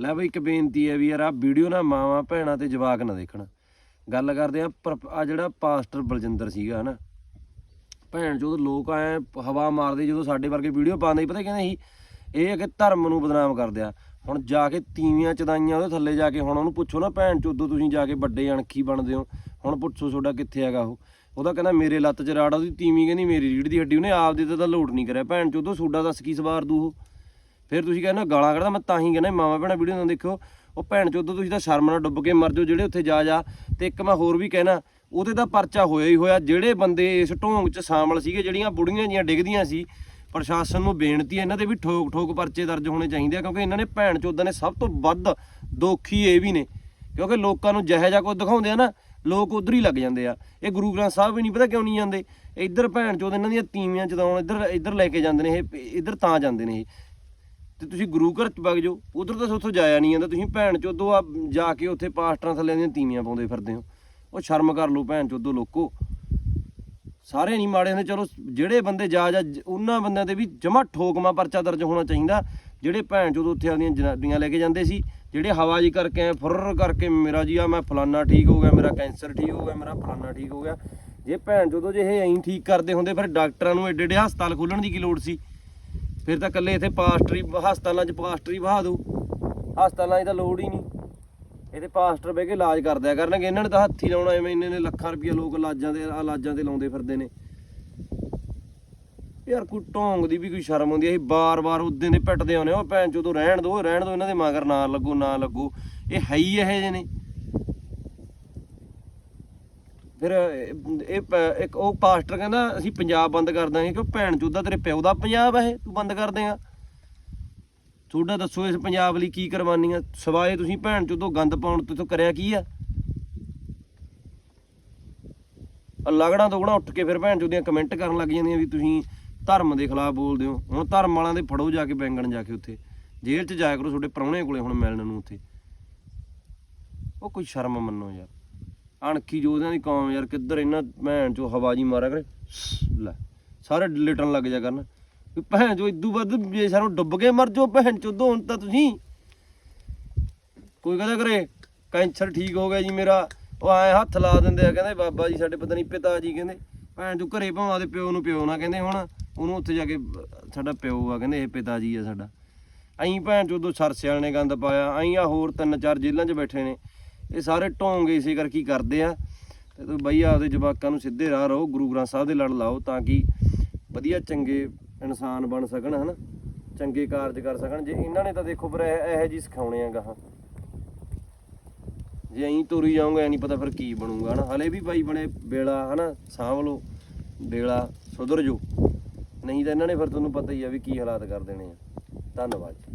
ਲੈ ਬਈ ਇੱਕ ਬੇਨਤੀ ਹੈ ਵੀ ਯਾਰ ਆ ਵੀਡੀਓ ਨਾ ਮਾਵਾਂ ਭੈਣਾਂ ਤੇ ਜਵਾਕ ਨਾ ਦੇਖਣ। ਗੱਲ ਕਰਦੇ ਆ ਆ ਜਿਹੜਾ ਪਾਸਟਰ ਬਲਜਿੰਦਰ ਸੀਗਾ ਹਨਾ? ਭੈਣ ਚੋਦ ਲੋਕ ਆਏ ਹਵਾ ਮਾਰਦੇ ਜਦੋਂ ਸਾਡੇ ਵਰਗੇ ਵੀਡੀਓ ਪਾਉਂਦੇ ਸੀ, ਪਤਾ ਕਹਿੰਦੇ ਸੀ? ਇਹ ਕਿ ਧਰਮ ਨੂੰ ਬਦਨਾਮ ਕਰਦੇ ਆ। ਹੁਣ ਜਾ ਕੇ ਤੀਵੀਆਂ ਚਦਾਈਆਂ ਉਹਦੇ ਥੱਲੇ ਜਾ ਕੇ ਹੁਣ ਉਹਨੂੰ ਪੁੱਛੋ ਨਾ ਭੈਣ ਚੋਦੋ ਤੁਸੀਂ ਜਾ ਕੇ ਵੱਡੇ ਅਣਖੀ ਬਣਦੇ ਹੋ। ਹੁਣ ਪੁੱਛੋ ਤੁਹਾਡਾ ਕਿੱਥੇ ਹੈਗਾ ਉਹ? ਉਹਦਾ ਕਹਿੰਦਾ ਮੇਰੇ ਲੱਤ 'ਚ ਰਾੜ ਆ, ਉਹਦੀ ਤੀਵੀਂ ਕਹਿੰਦੀ ਮੇਰੀ ਰੀੜ ਦੀ ਹੱਡੀ ਉਹਨੇ ਆਪਦੇ ਤੇ ਤਾਂ ਲੋਟ ਨਹੀਂ ਕਰਿਆ। ਭੈਣ ਚੋਦੋ ਤੁਹਾਡਾ ਦੱਸ ਕੀ ਸਵਾਰ ਦੂ ਉਹ? ਫਿਰ ਤੁਸੀਂ ਕਹਿੰਦੇ ਹੋ ਗਾਲਾਂ ਕੱਢਦਾ, ਮੈਂ ਤਾਂ ਹੀ ਕਹਿੰਦਾ ਮਾਵਾ ਭੈਣਾਂ ਵੀਡੀਓ ਨਾ ਦੇਖਿਓ। ਉਹ ਭੈਣ ਚੋਦੋ, ਤੁਸੀਂ ਤਾਂ ਸ਼ਰਮ ਨਾਲ ਡੁੱਬ ਕੇ ਮਰ ਜਾਓ, ਜਿਹੜੇ ਉੱਥੇ ਜਾ ਜਾ। ਤੇ ਇੱਕ ਮੈਂ ਹੋਰ ਵੀ ਕਹਿਣਾ, ਉਹਦੇ ਤਾਂ ਪਰਚਾ ਹੋਇਆ ਹੀ ਹੋਇਆ, ਜਿਹੜੇ ਬੰਦੇ ਇਸ ਢੋਂਗ 'ਚ ਸ਼ਾਮਲ ਸੀਗੇ, ਜਿਹੜੀਆਂ ਬੁੜੀਆਂ ਜੀਆਂ ਡਿੱਗਦੀਆਂ ਸੀ, ਪ੍ਰਸ਼ਾਸਨ ਨੂੰ ਬੇਨਤੀ ਹੈ ਇਹਨਾਂ ਦੇ ਵੀ ਠੋਕ ਠੋਕ ਪਰਚੇ ਦਰਜ ਹੋਣੇ ਚਾਹੀਦੇ ਆ, ਕਿਉਂਕਿ ਇਹਨਾਂ ਨੇ ਭੈਣ ਚੋਦਾਂ ਨੇ ਸਭ ਤੋਂ ਵੱਧ ਦੋਖੀ ਇਹ ਵੀ ਨੇ। ਕਿਉਂਕਿ ਲੋਕਾਂ ਨੂੰ ਜਿਹੋ ਜਿਹਾ ਕੁਝ ਦਿਖਾਉਂਦੇ ਆ ਨਾ, ਲੋਕ ਉਧਰ ਹੀ ਲੱਗ ਜਾਂਦੇ ਆ। ਇਹ ਗੁਰੂ ਗ੍ਰੰਥ ਸਾਹਿਬ ਵੀ ਨਹੀਂ ਪਤਾ ਕਿਉਂ ਨਹੀਂ ਜਾਂਦੇ। ਇੱਧਰ ਭੈਣ ਚੋਦ ਇਹਨਾਂ ਦੀਆਂ ਤੀਵੀਆਂ ਚਦਾਉਣ ਇੱਧਰ ਇੱਧਰ ਲੈ ਕੇ ਜਾਂਦੇ ਨੇ ਇਹ, ਇੱਧਰ ਤਾਂ ਜਾਂਦੇ ਨੇ ਇਹ। ਤੇ ਤੁਸੀਂ ਗੁਰੂ ਘਰ ਚ ਵਗ ਜਾਓ। ਉਧਰ ਤਾਂ ਉੱਥੋਂ ਜਾਇਆ ਨਹੀਂ ਜਾਂਦਾ। ਤੁਸੀਂ ਭੈਣ ਚੋਦੋ ਆ ਜਾ ਕੇ ਉੱਥੇ ਪਾਸਟਰਾਂ ਥੱਲੇ ਦੀਆਂ ਤੀਵੀਆਂ ਪਾਉਂਦੇ ਫਿਰਦੇ ਹੋ। ਉਹ ਸ਼ਰਮ ਕਰ ਲਓ ਭੈਣ ਚੋਦੋ ਲੋਕੋ। ਸਾਰੇ ਨਹੀਂ ਮਾੜੇ ਹੁੰਦੇ। ਚਲੋ, ਜਿਹੜੇ ਬੰਦੇ ਜਾ ਜਾ ਉਹਨਾਂ ਬੰਦਿਆਂ ਤੇ ਵੀ ਜਮਾ ਠੋਕਮਾ ਪਰਚਾ ਦਰਜ ਹੋਣਾ ਚਾਹੀਦਾ। ਜਿਹੜੇ ਭੈਣ ਚੋਦ ਉੱਥੇ ਆਉਂਦੀਆਂ ਜਨਾਬੀਆਂ ਲੈ ਕੇ ਜਾਂਦੇ ਸੀ, ਜਿਹੜੇ ਹਵਾ ਜੀ ਕਰਕੇ ਐਂ ਫੁਰਰ ਕਰਕੇ ਮੇਰਾ ਜੀ, ਆ ਮੈਂ ਫਲਾਨਾ ਠੀਕ ਹੋ ਗਿਆ, ਮੇਰਾ ਕੈਂਸਰ ਠੀਕ ਹੋ ਗਿਆ, ਮੇਰਾ ਫਲਾਨਾ ਠੀਕ ਹੋ ਗਿਆ। ਜੇ ਭੈਣ ਚੋਦੋ ਜੇ ਇਹ ਐਂ ਠੀਕ ਕਰਦੇ ਹੁੰਦੇ, ਫਿਰ ਡਾਕਟਰਾਂ ਨੂੰ ਏਡੇ ਏਡੇ ਹਸਪਤਾਲ ਖੋਲਣ ਦੀ ਕੀ ਲੋੜ ਸੀ? ਫਿਰ ਤਾਂ ਇਕੱਲੇ ਇੱਥੇ ਪਾਸਟਰੀ ਹਸਪਤਾਲਾਂ 'ਚ ਪਾਸਟਰੀ ਬਹਾ ਦੋ ਹਸਪਤਾਲਾਂ 'ਚ ਤਾਂ ਲੋੜ ਹੀ ਨਹੀਂ। ਇਹਦੇ ਪਾਸਟਰ ਬਹਿ ਕੇ ਇਲਾਜ ਕਰਦਿਆ ਕਰਨਗੇ। ਇਹਨਾਂ ਨੇ ਤਾਂ ਹੱਥੀ ਲਾਉਣਾ ਐਵੇਂ ਇੰਨੇ ਨੇ ਲੱਖਾਂ ਰੁਪਈਆ ਲੋਕ ਇਲਾਜਾਂ ਦੇ ਇਲਾਜਾਂ ਤੇ ਲਾਉਂਦੇ ਫਿਰਦੇ ਨੇ। ਯਾਰ ਕੋਈ ਢੋਂਗ ਦੀ ਵੀ ਕੋਈ ਸ਼ਰਮ ਹੁੰਦੀ ਐ ਅਸੀਂ ਬਾਰ-ਬਾਰ ਉਦੋਂ ਦੇ ਪਿੱਟਦੇ ਆਉਨੇ ਉਹ ਭੈਣ ਚੋਦੋਂ ਰਹਿਣ ਦੋ ਰਹਿਣ ਦੋ, ਇਹਨਾਂ ਦੇ ਮਗਰ ਨਾ ਲੱਗੋ ਨਾ ਲੱਗੋ। ਇਹ ਹੈ ਹੀ ਇਹੋ ਜਿਹੇ ਨੇ। ਫਿਰ, ਇਹ ਪ- ਇੱਕ ਉਹ ਪਾਸਟਰ ਕਹਿੰਦਾ, ਅਸੀਂ ਪੰਜਾਬ ਬੰਦ ਕਰ ਦਾਂਗੇ ਕਿ ਭੈਣ ਚੋਦਾ ਤੇਰੇ ਪਿਓ ਦਾ ਪੰਜਾਬ ਹੈ ਇਹ? ਤੂੰ ਬੰਦ ਕਰ ਦੇਗਾ ਤੁਹਾਡਾ ਦੱਸੋ ਇਸ ਪੰਜਾਬ ਲਈ ਕੀ ਕੁਰਬਾਨੀਆਂ? ਸਵਾਏ ਤੁਸੀਂ ਭੈਣ ਚੋਦੋਂ, ਗੰਦ ਪਾਉਣ ਤੋਂ ਕਰਿਆ ਕੀ ਆ? ਆ ਲਗੜਾ ਦੋਗੜਾ ਉੱਠ ਕੇ ਫਿਰ ਭੈਣ ਚੋਦੀਆਂ ਕਮੈਂਟ ਕਰਨ ਲੱਗ ਜਾਂਦੀਆਂ ਵੀ ਤੁਸੀਂ ਧਰਮ ਦੇ ਖਿਲਾਫ ਬੋਲਦੇ ਹੋ। ਹੁਣ ਧਰਮ ਵਾਲਿਆਂ ਦੇ ਫੜੋ ਜਾ ਕੇ ਬੈਂਗਣ ਜਾ ਕੇ ਉੱਥੇ। ਜੇਲ੍ਹ 'ਚ ਜਾਇਆ ਕਰੋ, ਤੁਹਾਡੇ ਪ੍ਰਾਹੁਣੇ ਕੋਲੇ ਹੁਣ ਮਿਲਣ ਨੂੰ ਉੱਥੇ। ਉਹ ਕੋਈ ਸ਼ਰਮ ਮੰਨੋ ਯਾਰ। ਅਣਖੀ ਜੋਧਿਆਂ ਦੀ ਕੌਮ ਯਾਰ ਕਿੱਧਰ ਇਹਨਾਂ ਭੈਣ ਚੋ ਹਵਾ ਜੀ ਮਾਰਿਆ ਕਰੇ। ਲੈ, ਸਾਰੇ ਲਿਟਣ ਲੱਗ ਜਾ ਕਰਨ। ਵੀ ਭੈਣ ਚੋ ਇਦੂ ਵੱਧ ਜੇ ਸਾਨੂੰ ਡੁੱਬ ਕੇ ਮਰ ਜਾਓ ਭੈਣ ਚੋਦੋ, ਹੁਣ ਤਾਂ ਤੁਸੀਂ। ਕੋਈ ਕਹਦਾ ਕਰੇ, ਕੈਂਸਰ ਠੀਕ ਹੋ ਗਿਆ ਜੀ ਮੇਰਾ। ਉਹ ਐ ਹੱਥ ਲਾ ਦਿੰਦੇ ਆ, ਕਹਿੰਦੇ ਬਾਬਾ ਜੀ ਸਾਡੇ ਪਤਾ ਨਹੀਂ ਪਿਤਾ ਜੀ ਕਹਿੰਦੇ, ਭੈਣ ਚੋ ਘਰੇ ਭਾਵਾਂ ਦੇ ਪਿਓ ਨੂੰ ਪਿਓ ਨਾ ਕਹਿੰਦੇ ਹੁਣ। ਉਹਨੂੰ ਉੱਥੇ ਜਾ ਕੇ ਸਾਡਾ ਪਿਓ ਆ ਕਹਿੰਦੇ, ਇਹ ਪਿਤਾ ਜੀ ਆ ਸਾਡਾ। ਐਂ ਭੈਣ ਚੋਦੋ ਸਰਸਿਆਲ ਨੇ ਗੰਦ ਪਾਇਆ, ਐਂ ਆ ਹੋਰ ਤਿੰਨ ਚਾਰ ਜੇਲ੍ਹਾਂ 'ਚ ਬੈਠੇ ਨੇ। ਇਹ ਸਾਰੇ ਢੋਂਗੇ ਇਸੇ ਕਰਕੇ ਹੀ ਕਰਦੇ ਆ। ਤੇ ਬਈ ਆਪਦੇ ਜਵਾਕਾਂ ਨੂੰ ਸਿੱਧੇ ਰਾਹ ਰਹੋ, ਗੁਰੂ ਗ੍ਰੰਥ ਸਾਹਿਬ ਦੇ ਲੜ ਲਾਓ ਤਾਂ ਕਿ ਵਧੀਆ ਚੰਗੇ ਇਨਸਾਨ ਬਣ ਸਕਣ, ਹਨਾ? ਚੰਗੇ ਕਾਰਜ ਕਰ ਸਕਣ। ਜੇ ਇਹਨਾਂ ਨੇ ਤਾਂ ਦੇਖੋ ਫਿਰ ਇਹ ਇਹੋ ਜੀ ਸਿਖਾਉਣੇ ਆ ਗਾਹਾਂ। ਜੇ ਐਂ ਤੁਰੀ ਜਾਉਂਗੇ ਨਹੀਂ ਪਤਾ ਫਿਰ ਕੀ ਬਣੂਗਾ, ਹਨਾ? ਹਲੇ ਵੀ ਬਾਈ ਬਣੇ ਬੇਲਾ ਹਨਾ? ਸਾਂਭ ਲਓ ਬੇਲਾ ਸੁਧਰ ਜੋ ਨਹੀਂ ਤਾਂ ਇਹਨਾਂ ਨੇ ਫਿਰ ਤੁਹਾਨੂੰ ਪਤਾ ਹੀ ਆ ਵੀ ਕੀ ਹਾਲਾਤ ਕਰ ਦੇਣੇ ਆ। ਧੰਨਵਾਦ ਜੀ।